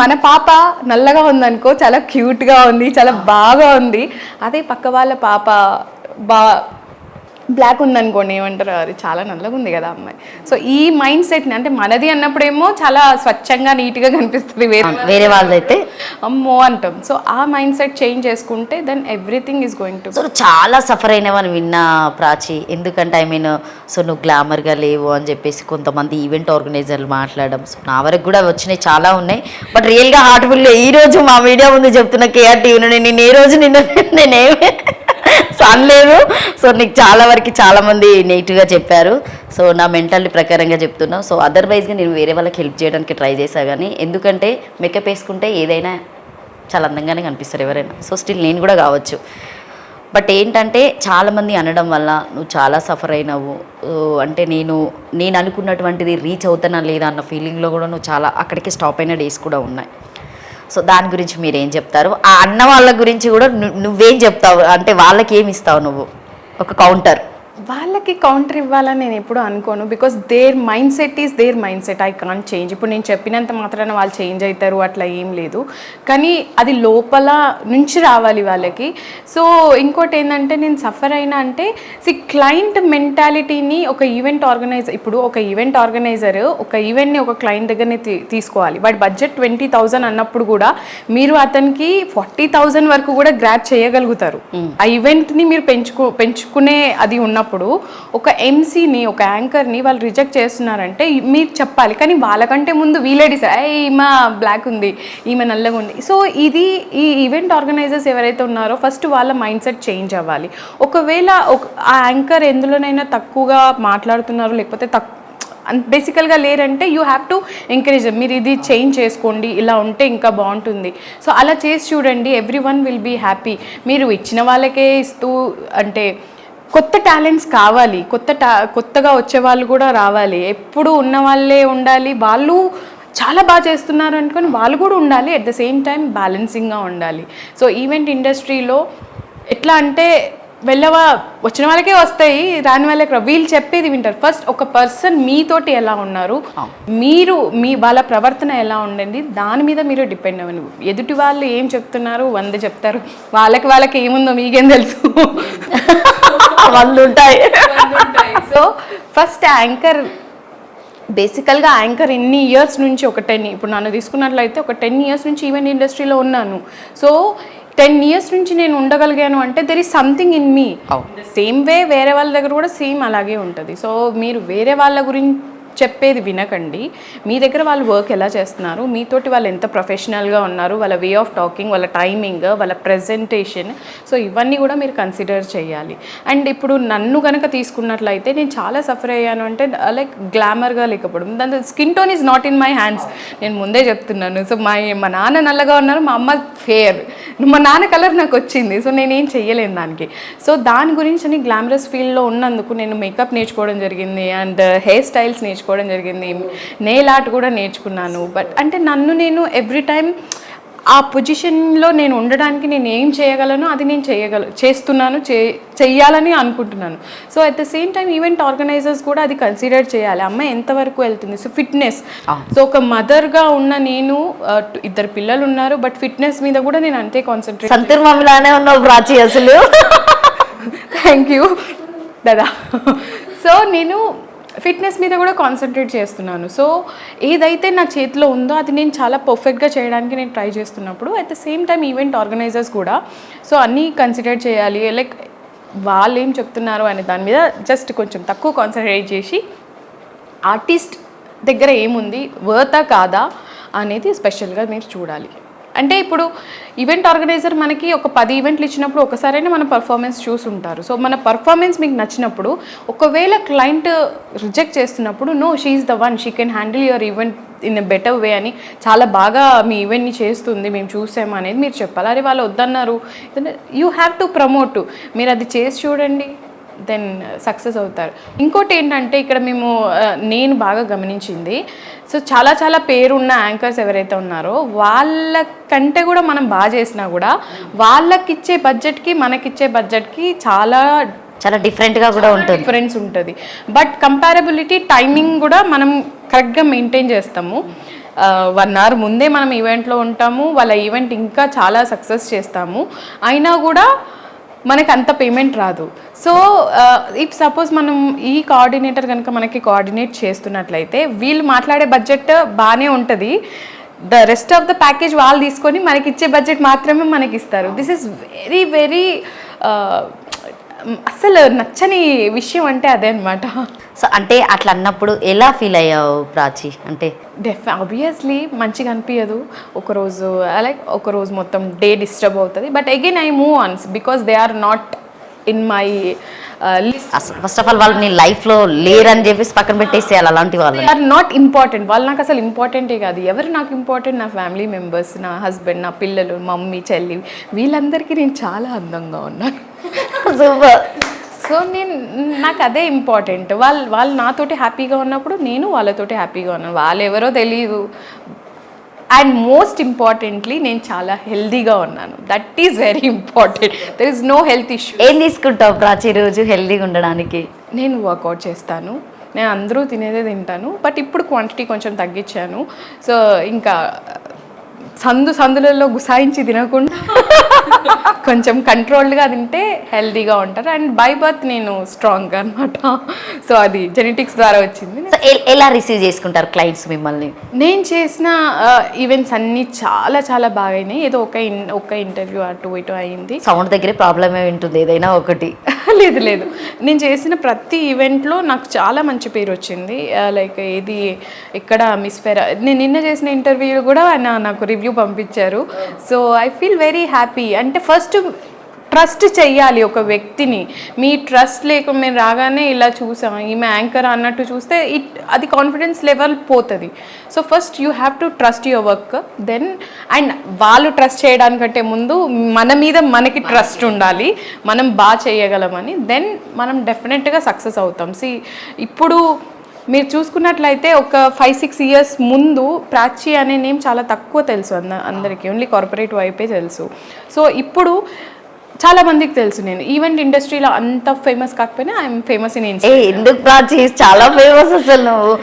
మన పాప నల్లగా ఉందనుకో చాలా క్యూట్గా ఉంది చాలా బాగా ఉంది. అదే పక్క వాళ్ళ పాప బా బ్లాక్ ఉందనుకోండి ఏమంటారు? అది చాలా నల్లగా ఉంది కదా అమ్మాయి. సో ఈ మైండ్ సెట్ని అంటే మనది అన్నప్పుడేమో చాలా స్వచ్ఛంగా నీట్గా కనిపిస్తుంది వేరే వేరే వాళ్ళదైతే. అమ్మో అంటాం. సో ఆ మైండ్ సెట్ చేంజ్ చేసుకుంటే then everything is going to so చాలా సఫర్ అయినావని విన్నా ప్రాచి. ఎందుకంటే ఐ మీన్ సో నువ్వు గ్లామర్గా లేవు అని చెప్పేసి కొంతమంది ఈవెంట్ ఆర్గనైజర్లు మాట్లాడడం. సో నా వరకు కూడా వచ్చినాయి చాలా ఉన్నాయి. బట్ రియల్గా హార్ట్ఫుల్ ఈ రోజు మా మీడియా ముందు చెప్తున్న కేఆర్ టీవీ నేను ఏ రోజు నిన్న నేనేమి అనలేదు సో నీకు చాలా వరకు చాలా మంది నెగిటివ్గా చెప్పారు. సో నా మెంటాలిటీ ప్రకారంగా చెప్తున్నా. సో అదర్వైజ్గా నేను వేరే వాళ్ళకి హెల్ప్ చేయడానికి ట్రై చేశాను కానీ ఎందుకంటే మేకప్ వేసుకుంటే ఏదైనా చాలా అందంగానే కనిపిస్తారు ఎవరైనా. సో స్టిల్ నేను కూడా కావచ్చు. బట్ ఏంటంటే చాలామంది అనడం వల్ల నువ్వు చాలా సఫర్ అయినావు. అంటే నేను నేను అనుకున్నటువంటిది రీచ్ అవుతానా లేదా అన్న ఫీలింగ్లో కూడా నువ్వు చాలా అక్కడికి స్టాప్ అయిన డేస్ కూడా ఉన్నాయి. సో దాని గురించి మీరు ఏం చెప్తారు? ఆ అన్న వాళ్ళ గురించి కూడా నువ్వేం చెప్తావు? అంటే వాళ్ళకి ఏమి ఇస్తావు నువ్వు? ఒక కౌంటర్ వాళ్ళకి కౌంటర్ ఇవ్వాలని నేను ఎప్పుడు అనుకోను because their mind set is their mind set I can't change ఇప్పుడు నేను చెప్పినంత మాత్రాన వాళ్ళు చేంజ్ అవుతారు అట్లా ఏం లేదు. కానీ అది లోపల నుంచి రావాలి వాళ్ళకి. సో ఇంకోటి ఏంటంటే నేను సఫర్ అయినా అంటే సి క్లయింట్ మెంటాలిటీని ఒక ఈవెంట్ ఆర్గనైజర్ ఇప్పుడు ఒక ఈవెంట్ ఆర్గనైజర్ ఒక ఈవెంట్ని ఒక క్లయింట్ దగ్గరనే తీ- తీసుకోవాలి. వాడి బడ్జెట్ ట్వంటీ థౌజండ్ అన్నప్పుడు కూడా మీరు అతనికి ఫార్టీ థౌజండ్ వరకు కూడా గ్రాప్ చేయగలుగుతారు. ఆ ఈవెంట్ని మీరు పెంచుకో పెంచుకునే అది ఉన్నప్పుడు ఒక ఎంసీని ఒక యాంకర్ని వాళ్ళు రిజెక్ట్ చేస్తున్నారంటే మీరు చెప్పాలి. కానీ వాళ్ళకంటే ముందు వీలే డిసైడ్ ఈమె బ్లాక్ ఉంది ఈమె నల్లగా ఉంది. సో ఇది ఈ ఈవెంట్ ఆర్గనైజర్స్ ఎవరైతే ఉన్నారో ఫస్ట్ వాళ్ళ మైండ్ సెట్ చేంజ్ అవ్వాలి. ఒకవేళ ఒక ఆ యాంకర్ ఎందులోనైనా తక్కువగా మాట్లాడుతున్నారు లేకపోతే తక్కువ బేసికల్గా లేరంటే యూ హ్యావ్ టు ఎంకరేజ్ మీరు ఇది చేంజ్ చేసుకోండి ఇలా ఉంటే ఇంకా బాగుంటుంది. సో అలా చేసి చూడండి everyone will be happy. మీరు ఇచ్చిన వాళ్ళకే ఇస్తూ అంటే కొత్త టాలెంట్స్ కావాలి. కొత్త టా కొత్తగా వచ్చే వాళ్ళు కూడా రావాలి. ఎప్పుడు ఉన్న వాళ్ళే ఉండాలి. వాళ్ళు చాలా బాగా చేస్తున్నారు అనుకొని వాళ్ళు కూడా ఉండాలి. అట్ ద సేమ్ టైం బ్యాలెన్సింగ్గా ఉండాలి. సో ఈవెంట్ ఇండస్ట్రీలో ఎట్లా అంటే వెళ్ళవా వచ్చిన వాళ్ళకే వస్తాయి రాని వాళ్ళకి వీళ్ళు చెప్పేది వింటారు. ఫస్ట్ ఒక పర్సన్ మీతోటి ఎలా ఉన్నారు? మీరు మీ వాళ్ళ ప్రవర్తన ఎలా ఉండండి? దాని మీద మీరు డిపెండ్ అవ్వండి. ఎదుటి వాళ్ళు ఏం చెప్తున్నారు? వంద చెప్తారు. వాళ్ళకి వాళ్ళకి ఏముందో మీకేం తెలుసు? వాళ్ళు ఉంటాయి సో ఫస్ట్ యాంకర్ బేసికల్గా యాంకర్ ఎన్ని ఇయర్స్ నుంచి ఒక టెన్ ఇప్పుడు నన్ను తీసుకున్నట్లయితే ఒక టెన్ ఇయర్స్ నుంచి ఈవెంట్ ఇండస్ట్రీలో ఉన్నాను. సో టెన్ ఇయర్స్ నుంచి నేను ఉండగలిగాను అంటే there is something in me same way వేరే వాళ్ళ దగ్గర కూడా సేమ్ అలాగే ఉంటుంది. సో మీరు వేరే వాళ్ళ గురించి చెప్పేది వినకండి. మీ దగ్గర వాళ్ళు వర్క్ ఎలా చేస్తున్నారు? మీతోటి వాళ్ళు ఎంత ప్రొఫెషనల్గా ఉన్నారు? వాళ్ళ వే ఆఫ్ టాకింగ్ వాళ్ళ టైమింగ్ వాళ్ళ ప్రజెంటేషన్ సో ఇవన్నీ కూడా మీరు కన్సిడర్ చేయాలి. అండ్ ఇప్పుడు నన్ను కనుక తీసుకున్నట్లయితే నేను చాలా సఫర్ అయ్యాను అంటే లైక్ గ్లామర్గా లేకపోవడం. దాని skin tone is not in my hands నేను ముందే చెప్తున్నాను. సో మా మా నాన్న నల్లగా ఉన్నారు మా అమ్మ ఫేర్ మా నాన్న కలర్ నాకు వచ్చింది. సో నేనేం చేయలేను దానికి. సో దాని గురించి అని గ్లామరస్ ఫీల్డ్లో ఉన్నందుకు నేను మేకప్ నేర్చుకోవడం జరిగింది. అండ్ హెయిర్ స్టైల్స్ నేర్చుకోవడం జరిగింది. నెయిల్ ఆర్ట్ కూడా నేర్చుకున్నాను. బట్ అంటే నన్ను నేను ఎవ్రీ టైం ఆ పొజిషన్లో నేను ఉండడానికి నేను ఏం చేయగలను అది నేను చేయగల చేస్తున్నాను చే చెయ్యాలని అనుకుంటున్నాను. So at the same time event organisers కూడా అది కన్సిడర్ చేయాలి. అమ్మాయి ఎంతవరకు వెళ్తుంది? సో ఫిట్నెస్ సో ఒక మదర్గా ఉన్న నేను ఇద్దరు పిల్లలు ఉన్నారు. బట్ ఫిట్నెస్ మీద కూడా నేను అంతే కాన్సన్ట్రేట్ సంతూర్ మమ్మీలానే ఉన్నావు ప్రాచి అసలు. థ్యాంక్ యూ దాదా సో నేను ఫిట్నెస్ మీద కూడా కాన్సన్ట్రేట్ చేస్తున్నాను. సో ఏదైతే నా చేతిలో ఉందో అది నేను చాలా పర్ఫెక్ట్గా చేయడానికి నేను ట్రై చేస్తున్నప్పుడు at the same time event organisers కూడా సో అన్నీ కన్సిడర్ చేయాలి. లైక్ వాళ్ళు ఏం చెప్తున్నారు అనే దాని మీద జస్ట్ కొంచెం తక్కువ కాన్సన్ట్రేట్ చేసి ఆర్టిస్ట్ దగ్గర ఏముంది వర్తా కాదా అనేది స్పెషల్గా మీరు చూడాలి. అంటే ఇప్పుడు ఈవెంట్ ఆర్గనైజర్ మనకి ఒక పది ఈవెంట్లు ఇచ్చినప్పుడు ఒకసారైనా మన పర్ఫార్మెన్స్ చూసుంటారు. సో మన పర్ఫార్మెన్స్ మీకు నచ్చినప్పుడు ఒకవేళ క్లయింట్ రిజెక్ట్ చేస్తున్నప్పుడు no she's the one she can handle your event in a better way అని చాలా బాగా మీ ఈవెంట్ని చేస్తుంది మేము చూసాము అనేది మీరు చెప్పాలి. అరే వాళ్ళు వద్దన్నారు. యూ హ్యావ్ టు ప్రమోట్ మీరు అది చేసి చూడండి దెన్ సక్సెస్ అవుతారు. ఇంకోటి ఏంటంటే ఇక్కడ మేము నేను బాగా గమనించింది సో చాలా చాలా పేరున్న యాంకర్స్ ఎవరైతే ఉన్నారో వాళ్ళ కంటే కూడా మనం బాగా చేసినా కూడా వాళ్ళకిచ్చే బడ్జెట్కి మనకిచ్చే బడ్జెట్కి చాలా చాలా డిఫరెంట్గా కూడా ఉంటుంది. డిఫరెన్స్ ఉంటుంది. బట్ కంపారబిలిటీ టైమింగ్ కూడా మనం కరెక్ట్గా మెయింటైన్ చేస్తాము. వన్ అవర్ ముందే మనం ఈవెంట్లో ఉంటాము వాళ్ళ ఈవెంట్ ఇంకా చాలా సక్సెస్ చేస్తాము. అయినా కూడా మనకు అంత పేమెంట్ రాదు సో ఇఫ్ సపోజ్ మనం ఈ కోఆర్డినేటర్ కనుక మనకి కోఆర్డినేట్ చేస్తున్నట్లయితే వీళ్ళు మాట్లాడే బడ్జెట్ బాగానే ఉంటుంది. The rest of the package వాళ్ళు తీసుకొని మనకి ఇచ్చే బడ్జెట్ మాత్రమే మనకి ఇస్తారు దిస్ ఇస్ వెరీ వెరీ అసలు నచ్చని విషయం అంటే అదే అనమాట సో అంటే అట్లా అన్నప్పుడు ఎలా ఫీల్ అయ్యావు ప్రాచి? అంటే డెఫ్ ఆబ్వియస్లీ మంచిగా అనిపించదు ఒకరోజు లైక్ ఒకరోజు మొత్తం డే డిస్టర్బ్ అవుతుంది. But again I move ons because they are not in my list first of all వాళ్ళు నీ లైఫ్లో లేరని చెప్పేసి పక్కన పెట్టేసేయాలి అలాంటి వాళ్ళు ఆర్ నాట్ ఇంపార్టెంట్ వాళ్ళు నాకు అసలు ఇంపార్టెంటే కాదు. ఎవరు నాకు ఇంపార్టెంట్ నా ఫ్యామిలీ మెంబర్స్ నా హస్బెండ్ నా పిల్లలు మమ్మీ చెల్లి. వీళ్ళందరికీ నేను చాలా అందంగా ఉన్నాను. సూపర్ సో నేను నాకు అదే ఇంపార్టెంట్ వాళ్ళు వాళ్ళు నాతోటి హ్యాపీగా ఉన్నప్పుడు నేను వాళ్ళతోటి హ్యాపీగా ఉన్నాను వాళ్ళు ఎవరో తెలియదు అండ్ మోస్ట్ ఇంపార్టెంట్లీ నేను చాలా హెల్దీగా ఉన్నాను. That is very important there is no health issue ఏం తీసుకుంటావు ప్రాచి రోజు హెల్దీగా ఉండడానికి? నేను వర్కౌట్ చేస్తాను. నేను అందరూ తినేదే తింటాను. బట్ ఇప్పుడు క్వాంటిటీ కొంచెం తగ్గించాను. సో ఇంకా సందు సందులలో గుసాయించి తినకుండా కొంచెం కంట్రోల్డ్గా తింటే హెల్దీగా ఉంటారు అండ్ బై బర్త్ నేను స్ట్రాంగ్ అనమాట సో అది జెనెటిక్స్ ద్వారా వచ్చింది. ఎలా రిసీవ్ చేసుకుంటారు క్లయింట్స్ మిమ్మల్ని? నేను చేసిన ఈవెంట్స్ అన్నీ చాలా చాలా బాగా అయినాయి ఏదో ఒక ఒక ఇంటర్వ్యూ అటు ఇటు అయింది. సౌండ్ దగ్గరే ప్రాబ్లమే ఉంటుంది ఏదైనా ఒకటి. లేదు లేదు. నేను చేసిన ప్రతి ఈవెంట్లో నాకు చాలా మంచి పేరు వచ్చింది. లైక్ ఏది ఇక్కడ మిస్ ఫెరా నేను నిన్న చేసిన ఇంటర్వ్యూ కూడా ఆయన నాకు రివ్యూ పంపించారు. So I feel very happy. అంటే ఫస్ట్ ట్రస్ట్ చెయ్యాలి ఒక వ్యక్తిని. మీ ట్రస్ట్ లేక మేము రాగానే ఇలా చూసాం ఈమె యాంకర్ అన్నట్టు చూస్తే ఇట్ అది కాన్ఫిడెన్స్ లెవెల్ పోతుంది. So first you have to trust your work then and వాళ్ళు ట్రస్ట్ చేయడానికంటే ముందు మన మీద మనకి ట్రస్ట్ ఉండాలి మనం బాగా చేయగలమని దెన్ మనం డెఫినెట్గా సక్సెస్ అవుతాం. సి ఇప్పుడు మీరు చూసుకున్నట్లయితే ఒక ఫైవ్ సిక్స్ ఇయర్స్ ముందు ప్రాచి అనే నేమ్ చాలా తక్కువ తెలుసు అంద అందరికీ. ఓన్లీ కార్పొరేట్ వైపే తెలుసు. సో ఇప్పుడు చాలా మందికి తెలుసు నేను. ఈవెంట్ ఇండస్ట్రీలో అంత ఫేమస్ కాకపోయినా ఐఎమ్ ఫేమస్ ఇన్ ఎందుకు ప్రాచి చాలా ఫేమస్ అసలు నువ్వు.